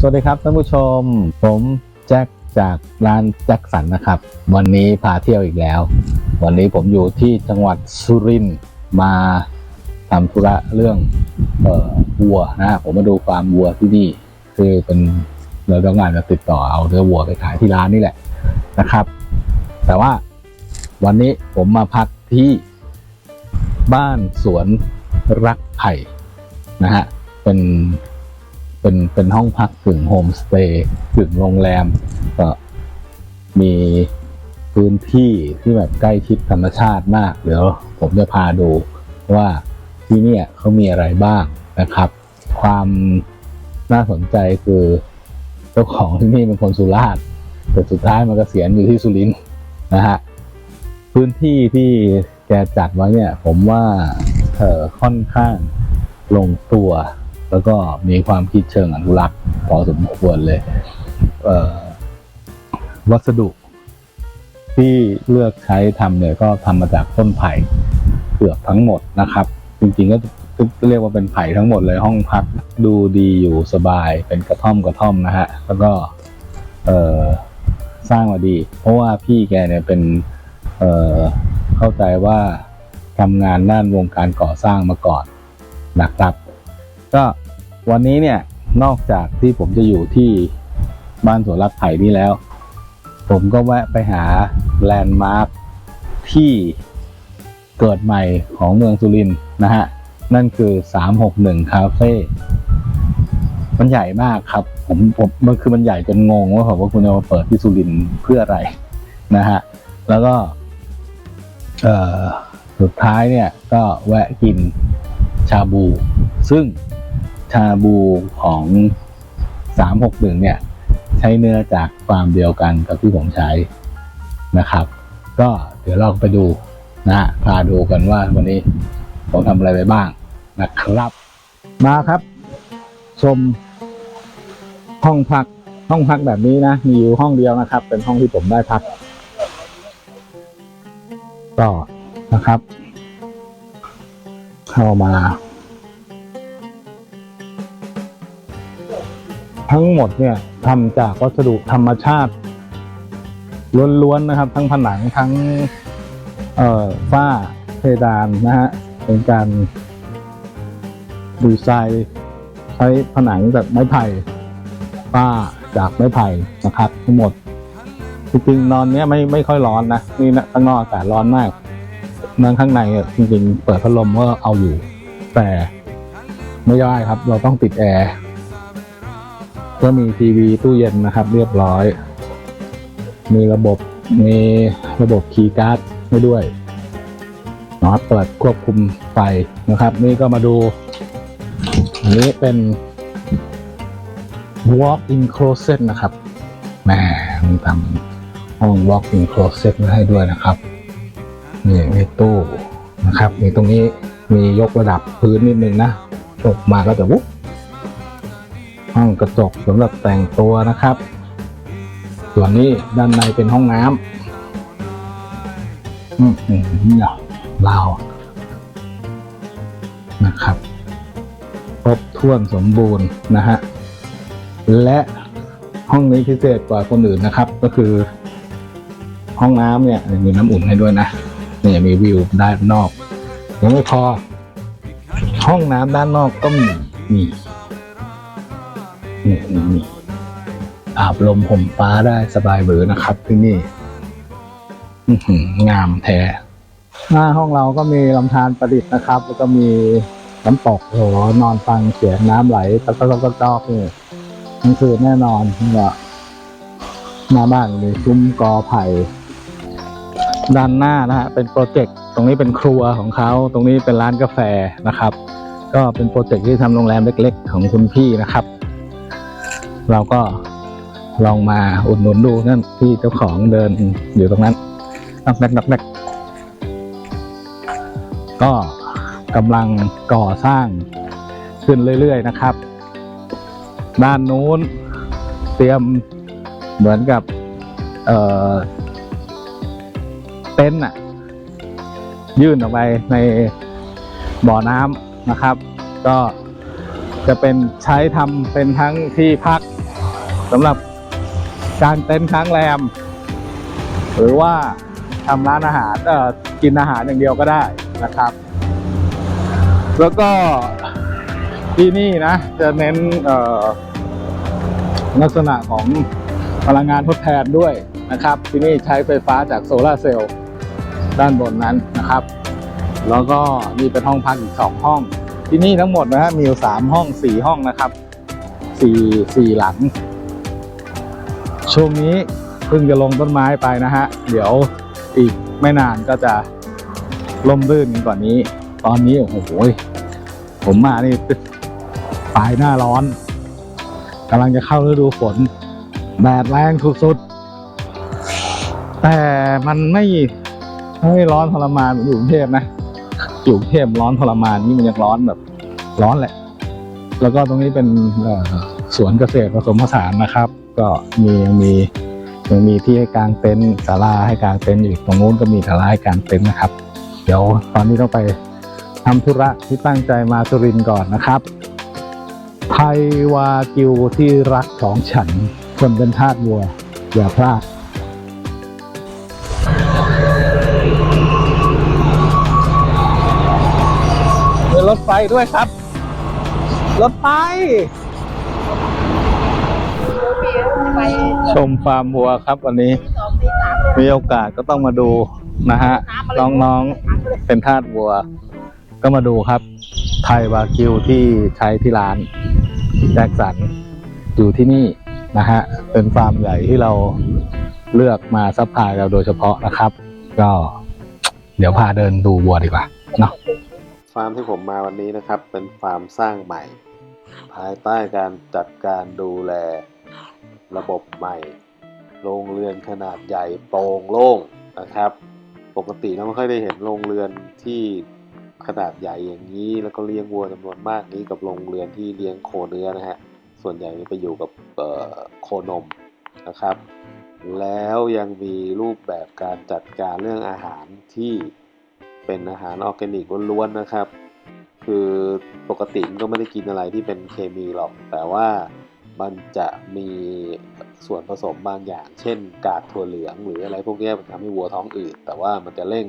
สวัสดีครับท่านผู้ชม ผมแจ็คจากร้านแจ็คสันนะครับ วันนี้พาเที่ยวอีกแล้ว วันนี้ผมอยู่ที่จังหวัดสุรินทร์มาทำธุระเรื่องเอ่อวัวนะผมมาดูฟาร์มวัวที่นี่ คือเป็นเราต้องงานมาติดต่อเอาเนื้อวัวไปขายที่ร้านนี่แหละนะครับ แต่ว่าวันนี้ผมมาพักที่บ้านสวนรักไผ่นะฮะเป็น เป็นเป็นห้องพักถึงโฮมสเตย์ถึงโรงแรมก็มีพื้นที่ที่แบบใกล้ชิดธรรมชาติมาก เดี๋ยวผมจะพาดูว่าที่เนี่ยเขามีอะไรบ้างนะครับ ความน่าสนใจคือเจ้าของที่นี่เป็นคนสุราษฎร์แต่สุดท้ายมันก็เสียณอยู่ที่สุรินทร์นะฮะพื้นที่ที่แกจัดไว้เนี่ย ผมว่าเออค่อนข้างลงตัว แล้วก็มีความคิดเชิงอนุรักษ์พอสมควรเลยเวัสดุที่เลือกใช้ทำเนี่ยก็ทำมาจากต้นไผ่เกือบทั้งหมดนะครับ จริงๆก็เรียกว่าเป็นไผ่ทั้งหมดเลยห้องพักดูดีอยู่สบายเป็นกระท่อมกระท่อมนะฮะ แล้วก็เออสร้างมาดี เพราะว่าพี่แกเนี่ยเป็นเออเข้าใจว่าทำงานด้านวงการก่อสร้างมาก่อนนะครับ ก็วันนี้เนี่ยนอกจากที่ผมจะอยู่ที่บ้านสวนรักไผ่นี่แล้ว ผมก็แวะไปหาแลนด์มาร์คที่เกิดใหม่ของเมืองสุรินทร์นะฮะ นั่นคือ 361 คาเฟ่มันใหญ่มากครับ ผมผมมันคือมันใหญ่จนงงว่าผมว่าคุณจะมาเปิดที่สุรินทร์เพื่ออะไรนะฮะ แล้วก็ เอ่อสุดท้ายเนี่ยก็แวะกิน ชาบู ซึ่งชาบูของ 361 เนี่ย ใช้เนื้อจากฟาร์มเดียวกันกับที่ผมใช้นะครับ ก็เดี๋ยวเราไปดูนะฮะพาดูกันว่าวันนี้ผมทำอะไรไปบ้างนะครับ มาครับ ชม ห้องพักห้องพักแบบนี้นะ มีอยู่ห้องเดียวนะครับ เป็นห้องที่ผมได้พักก็นะครับ เข้ามา ทั้งหมดเนี่ยทำจากวัสดุธรรมชาติล้วนๆนะครับ ทั้งผนังทั้งเอ่อฝ้าเพดานนะฮะเป็นการดีไซน์ใช้ผนังแบบไม้ไผ่ฝ้าจากไม้ไผ่นะครับทั้งหมดจริงๆนอนเนี้ยไม่ไม่ค่อยร้อนนะนี่นะข้างนอกอากาศร้อนมากนั่งข้างในอะจริงๆ เปิดพัดลมก็เอาอยู่ แต่ไม่ได้ครับ เราต้องติดแอร์ ก็มีทีวีตู้เย็นนะครับ เรียบร้อย มีระบบมีระบบคีย์การ์ดให้ด้วยเนาะเปิดควบคุมไฟนะครับ นี่ก็มาดู อันนี้เป็น walk in closet นะครับแหมมีทำห้อง walk in closet มาให้ด้วยนะครับนี่มีตู้นะครับ มีตรงนี้มียกระดับพื้นนิดนึงนะตกมาก็จะวุ๊บ กระจกสำหรับแต่งตัวนะครับ ส่วนนี้ด้านในเป็นห้องน้ำอืมอืมเนี่ยลาวนะครับครบถ้วนสมบูรณ์นะฮะและห้องนี้พิเศษกว่าคนอื่นนะครับ ก็คือ ห้องน้ำเนี่ยมีน้ำอุ่นให้ด้วยนะเนี่ยมีวิวด้านนอกยังไม่พอ ห้องน้ำด้านนอกก็มีมี นี่นี่นี่อาบลมผมฟ้าได้สบายเบือนะครับที่นี่งามแท้หน้าห้องเราก็มีลำธารประดิษฐ์นะครับ แล้วก็มีน้ำตกโอ้โหนอนฟังเสียงน้ำไหลตะกอกตะกอกนี่ทั้งคืนแน่นอนนี่ก็หน้าบ้านมีซุ้มกอไผ่ด้านหน้านะฮะเป็นโปรเจกต์ตรงนี้เป็นครัวของเขา ตรงนี้เป็นร้านกาแฟนะครับ ก็เป็นโปรเจกต์ที่ทำโรงแรมเล็ก ๆ ของคุณพี่นะครับ เราก็ลองมาอุดหนุนดูนั่นที่เจ้าของเดินอยู่ตรงนั้นนักแนกนักแนกก็กำลังก่อสร้างขึ้นเรื่อยๆนะครับ ด้านนู้นเตรียมเหมือนกับเเต็นท์อะยื่นออกไปในบ่อน้ำนะครับ ก็จะเป็นใช้ทำเป็นทั้งที่พัก สำหรับการเต็นท์ค้างแรม หรือว่าทำร้านอาหารเออกินอาหารอย่างเดียวก็ได้นะครับ แล้วก็ที่นี่นะ จะเน้นลักษณะของพลังงานทดแทนด้วยนะครับ ที่นี่ใช้ไฟฟ้าจากโซลาเซลล์ด้านบนนั้นนะครับ แล้วก็มีเป็นห้องพักอีกสองห้อง ที่นี่ทั้งหมดนะฮะมีอยู่สามห้องสี่ห้องนะครับสี่สี่หลัง ช่วงนี้เพิ่งจะลงต้นไม้ไปนะฮะ เดี๋ยวอีกไม่นานก็จะล่มรื่นกันกว่านนี้ ตอนนี้โอ้โหผมมานี่ปลายหน้าร้อนกำลังจะเข้าฤดูฝนแดดแรงสุดๆ แต่มันไม่ไม่ร้อนทรมานเหมือนอยู่กรุงเทพนะอยู่กรุงเทพร้อนทรมานนี่มันยังร้อนแบบร้อนแหละ แล้วก็ตรงนี้เป็นสวนเกษตรผสมผสานนะครับ ก็มียังมียังมีที่ให้กางเต็นท์ศาลาให้กางเต็นท์อยู่ตรงนู้นก็มีศาลาให้กางเต็นท์นะครับ เดี๋ยวตอนนี้ต้องไปทำธุระที่ตั้งใจมาสุรินทร์ก่อนนะครับไทยวากิวที่รักของฉันคนเป็นทาสวัวอย่าพลาดมีรถไฟด้วยครับ รถไฟ ชมฟาร์มวัวครับวันนี้สองตีสามมีโอกาสก็ต้องมาดูนะฮะ น้องๆเป็นทาสวัว ก็มาดูครับ ไทยวากิวที่ใช้ที่ร้านแจ็คสันอยู่ที่นี่นะฮะ เป็นฟาร์มใหญ่ที่เราเลือกมาซัพพลายเราโดยเฉพาะนะครับ ก็เดี๋ยวพาเดินดูวัวดีกว่าเนาะฟาร์มที่ผมมาวันนี้นะครับ เป็นฟาร์มสร้างใหม่ ภายใต้การจัดการดูแล ระบบใหม่ โรงเรือนขนาดใหญ่โปร่งโล่งนะครับ ปกติเราไม่ค่อยได้เห็นโรงเรือนที่ขนาดใหญ่อย่างนี้ แล้วก็เลี้ยงวัวจำนวนมากนี้กับโรงเรือนที่เลี้ยงโคเนื้อนะฮะ ส่วนใหญ่ไปอยู่กับโคนมนะครับ แล้วยังมีรูปแบบการจัดการเรื่องอาหารที่เป็นอาหารออร์แกนิกล้วนๆนะครับ คือปกติก็ไม่ได้กินอะไรที่เป็นเคมีหรอก แต่ว่า มันจะมีส่วนผสมบางอย่าง เช่น กากถั่วเหลืองหรืออะไรพวกนี้มันทำให้วัวท้องอืดแต่ว่ามันจะเร่ง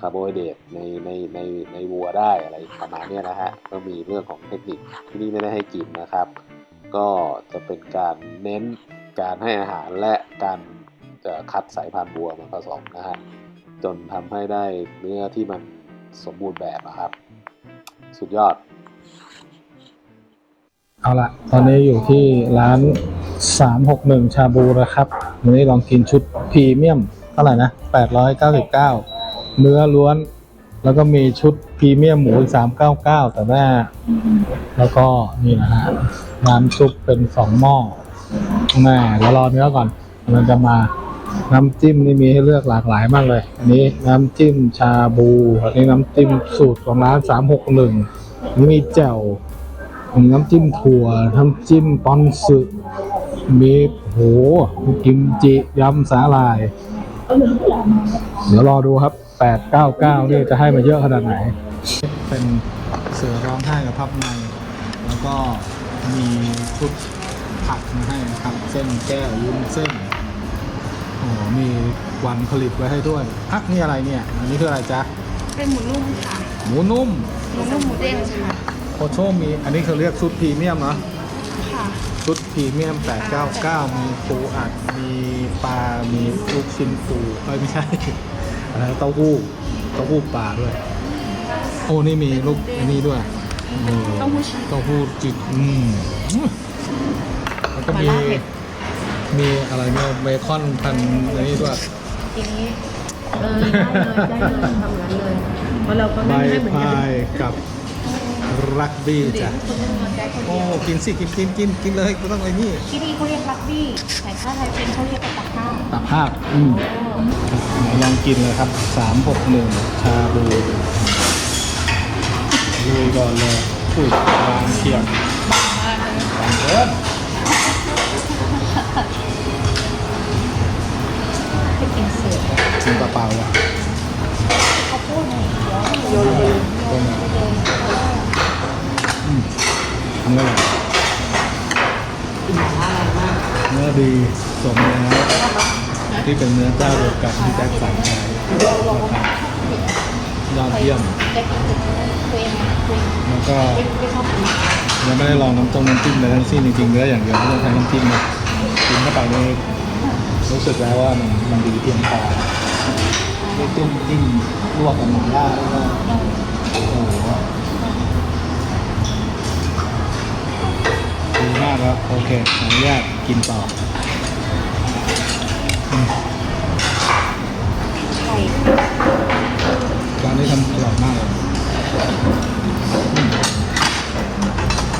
คาร์โบไฮเดรตในในในในวัวได้อะไรประมาณเนี้ยนะฮะก็มีเรื่องของเทคนิคที่นี่ไม่ได้ให้กินนะครับ ก็จะเป็นการเน้นการให้อาหารและการเอ่อคัดสายพันธุ์วัวมาผสมนะฮะจนทำให้ได้เนื้อที่มันสมบูรณ์แบบอะครับ สุดยอด เอาละตอนนี้อยู่ที่ร้าน 361 ชาบูนะครับวันนี้ลองกินชุดพรีเมียมเท่าไหร่นะ 899 เนื้อล้วน แล้วก็มีชุดพรีเมียมหมูอีก399 แต่แม่แล้วก็นี่นะฮะน้ำซุปเป็นสองหม้อแม่เดี๋ยวรอเนื้อก่อน มันจะมาน้ำจิ้มนี่มีให้เลือกหลากหลายมากเลย อันนี้น้ำจิ้มชาบู อันนี้น้ำจิ้มสูตรของร้าน 361นี่มีแจ่ว มีน้ำจิ้มถั่วน้ำจิ้มปอนสึมีโหมีกิมจิยำสาหร่าย เดี๋ยวรอดูครับ899นี่จะให้มาเยอะขนาดไหน เป็นเสือร้องไห้กับพับใน แล้วก็มีชุดผักมาให้นะครับเส้นแก้ววุ้นเส้นโอ้โหมีวันผลิตไว้ให้ด้วยอะนี่อะไรเนี่ย อันนี้คืออะไรจ๊ะ เป็นหมูนุ่มค่ะ หมูนุ่ม หมูนุ่มหมูเด้งค่ะ โคโชมี อันนี้เขาเรียกชุดพรีเมียมนะค่ะ ชุดพรีเมียม 899 มีปูอัด มีปลา มีลูกชิ้นปูเอ้ยไม่ใช่อะไรเต้าหู้เต้าหู้ปลาด้วย โอ้นี่มีลูกอันนี้ด้วยมีเต้าหู้ชีสเต้าหู้จิกอืมแล้วก็มีมีอะไรเนี่ยเบคอนพันอันนี้ด้วยทีนี้เออได้เลยได้เลยทำงั้นเลยเพราะเราก็ไม่ได้เหมือนกัพานยกับ รักบี้เด็จ้ะกคนนึงมาใจคนโอ้เดียวกินสิกินกินกินกินเลยก็ต้องไอ้นี่ที่นี่เขาเรียกลักบี้แต่ถ้าไทยเป็นเขาเรียกกระตักข้าวตับภาพอืมลองกินเลยครับสามหกหนึ่งชาบูลุยก่อนเลยอุ้ยบางเทียมบางเกินให้กินเสือกินเปล่าๆอะ เขาพูดไงโยนเลยต้มอืมทำได้ เลยกินหมาล่าอะเนื้อดีสมแล้วที่เป็นเนื้อเจ้าเดียวกันที่แจ็คสันใช้นะครับยอดเยี่ยม แล้วก็ยังไม่ได้ลองน้ำต้มน้ำจิ้มเลยทั้งสิ้นจริงๆเนื้ออย่างเดียวไม่ต้องใช้น้ำจิ้มนะกินเข้าไปนี่รู้สึกแล้วว่ามันมันดีเพียงพอไม่จิ้มจิ้มลวกกับหม่าล่าแล้วก็โอ้โห ดีมากครับ โอเค ขออนุญาตกินต่อไก่ร้านนี้ทำอร่อยมากเลย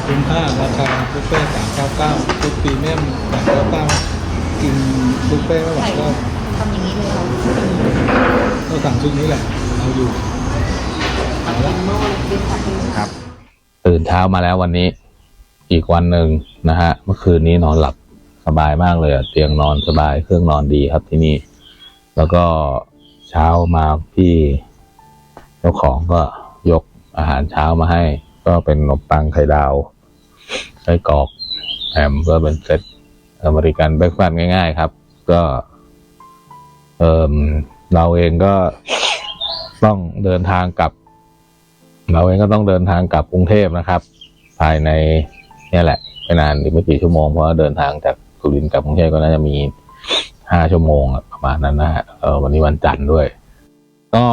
คุ้มค่าราคาบุฟเฟ่สามเก้าเก้าชุดพรีเมียมสามเก้าเก้ากินบุฟเฟ่ไม่ไหวไก่ก็ทำอย่างนี้เลยเราก็สั่งชุดนี้แหละ เอาอยู่ครับ ตื่นเช้ามาแล้ววันนี้ อีกวันหนึ่งนะฮะเมื่อคืนนี้นอนหลับสบายมากเลยอะเตียงนอนสบายเครื่องนอนดีครับที่นี่ แล้วก็เช้ามาพี่เจ้าของก็ยกอาหารเช้ามาให้ ก็เป็นขนมปังไข่ดาวไส้กรอกแฮมก็เป็นเซตอเมริกันเบรกฟาสต์ง่าย ๆ ครับ ก็เออเราเองก็ต้องเดินทางกลับ เราเองก็ต้องเดินทางกลับกรุงเทพนะครับ ภายใน นี่แหละไม่นานอีกไม่กี่ชั่วโมงเพราะเดินทางจากสุรินทร์กลับกรุงเทพก็น่าจะมีห้าชั่วโมงประมาณนั้นนะฮะเออวันนี้วันจันทร์ด้วย ก็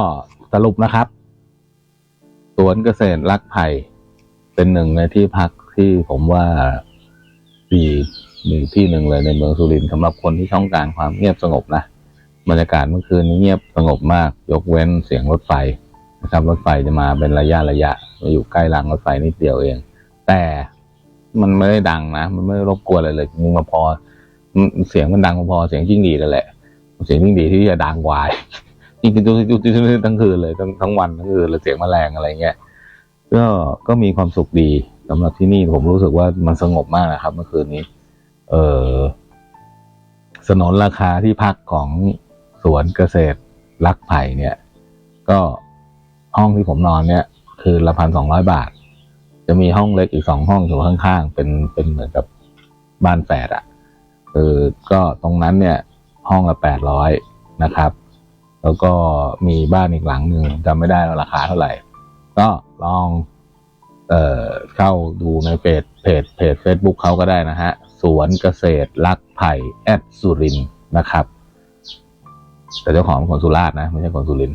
สรุปนะครับสวนเกษตรรักไผ่เป็นหนึ่งในที่พักที่ผมว่าดีมีที่หนึ่งเลยในเมืองสุรินทร์สำหรับคนที่ต้องการความเงียบสงบนะบรรยากาศเมื่อคืนนี้เงียบสงบมาก ยกเว้นเสียงรถไฟนะครับ รถไฟจะมาเป็นระยะระยะมาอยู่ใกล้รางรถไฟนิดเดียวเอง แต่ มันไม่ได้ดังนะ มันไม่ได้รบกวนอะไรเลยมึงมาพอ เสียงมันดังพอเสียงจิ้งหรีดนั่นแหละ เสียงจิ้งหรีดที่จะดังว่าจริงๆจุ๊จุ๊จุ๊จุ๊ทั้งคืนเลยทั้งทั้งวันทั้งคืนเลยเสียงแมลงอะไรเงี้ยก็ก็มีความสุขดีสำหรับที่นี่ผมรู้สึกว่ามันสงบมากนะครับ เมื่อคืนนี้ เออสนนราคาที่พักของสวนเกษตรรักไผ่เนี่ย ก็ห้องที่ผมนอนเนี่ย คือละพันสองร้อยบาท จะมีห้องเล็กอีกสองห้องอยู่ข้างๆ เป็นเป็นเหมือนกับบ้านแฝดอะ่ะคือก็ตรงนั้นเนี่ยห้องละแปดร้อยนะครับ แล้วก็มีบ้านอีกหลังหนึ่งจำไม่ได้ราคาเท่าไหร่ ก็ลองเอ่อเข้าดูในเพจเพจเพจ Facebook เขาก็ได้นะฮะ สวนเกษตรรักไผ่แอดสุรินนะครับ แต่เจ้าของเป็นคนสุราษฎร์นะ ไม่ใช่คนสุริน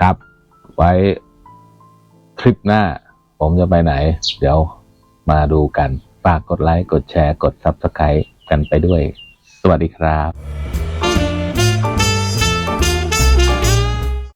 ครับ ไว้คลิปหน้า ผมจะไปไหน เดี๋ยวมาดูกันฝากกดไลค์ กดแชร์ กด Subscribe กันไปด้วย สวัสดีครับ